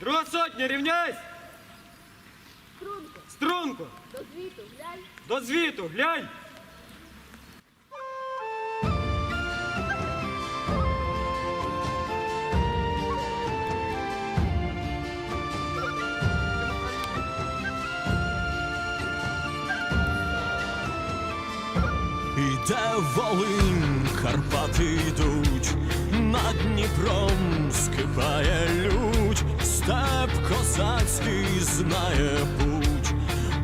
Друга сотня, рівняйсь! Струнко, Струнко! до звіту, глянь. До звіту, глянь! Іде Волинь, Карпати йдуть, над Дніпром скипає козацький знає путь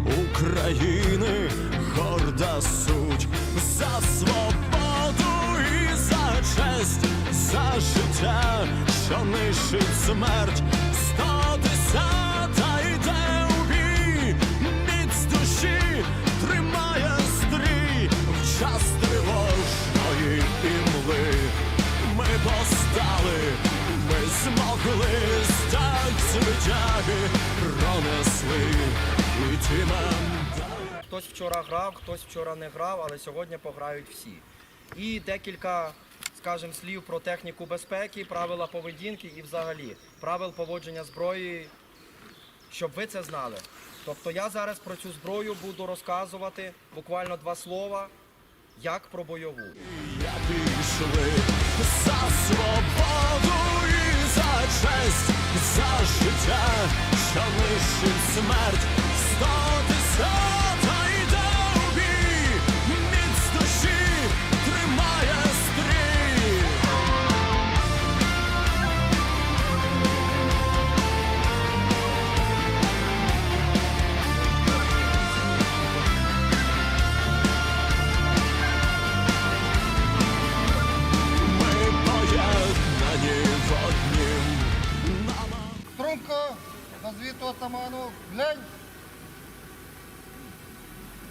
України горда суть за свободу і за честь, за життя, що нищить смерть, сто десята йде у бій, міць душі тримає стрій в час тривожної імли. Ми постали, ми змогли стать звитяги, пронесли і далі. Хтось вчора грав, хтось вчора не грав, але сьогодні пограють всі. І декілька, скажімо, слів про техніку безпеки, правила поведінки і взагалі правил поводження зброї, щоб ви це знали. Тобто я зараз про цю зброю буду розказувати буквально два слова, як про бойову. Життя, що нищить смерть, сто десята глянь.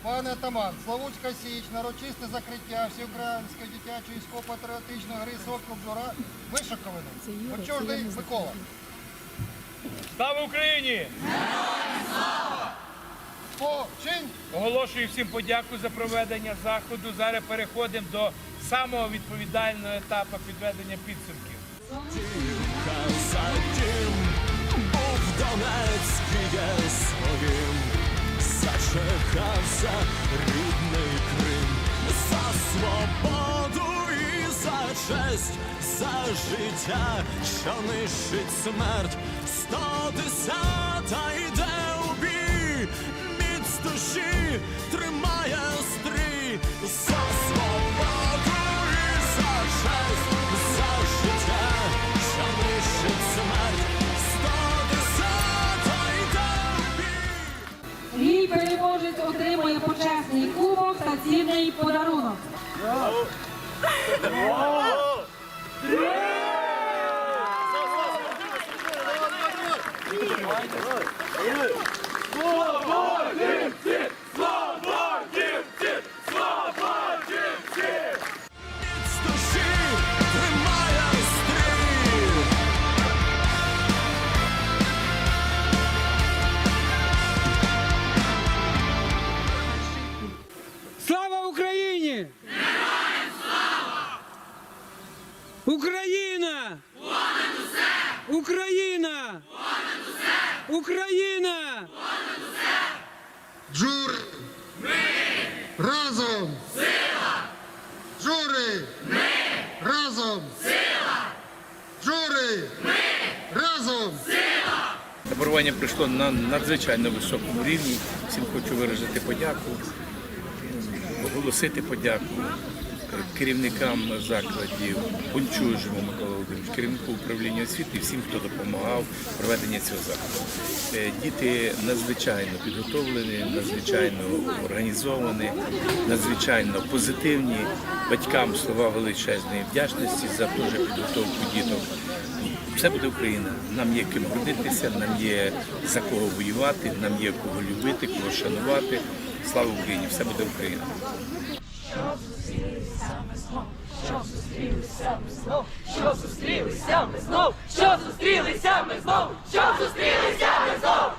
Пане атаман, Славутська Січ, нарочисте закриття всеукраїнської дитячої військово-патріотичної гри «Сокол Бджора» вишиковано. Почорний Микола. Слава Україні! Оголошую всім подяку за проведення заходу. Зараз переходимо до самого відповідального етапу підведення підсумків. Зачекався рідний Крим, за свободу і за честь, за життя, що нищить смерть, сто десята йде у бій, та цінний подарунок. Міць Україна! Понад усе! Україна! Понад усе! Україна! Джури! Ми! Разом! Сила! Джури! Ми! Разом! Сила! Джури! Ми! Разом! Сила! Таборування пройшло на надзвичайно високому рівні. Всім хочу виразити подяку, оголосити подяку керівникам закладів, Бунчужому Микола Володимирович, керівнику управління освіти всім, хто допомагав в проведенні цього заходу. Е, Діти надзвичайно підготовлені, надзвичайно організовані, надзвичайно позитивні. Батькам слова величезної вдячності за дуже підготовку діток. Все буде Україна. Нам є ким гордитися, нам є за кого воювати, нам є кого любити, кого шанувати. Слава Україні! Все буде Україна! Що зустрілися ми знов, що зустрілися ми знов, що зустрілися ми знов, що зустрілися ми знов, що зустрілися ми знов.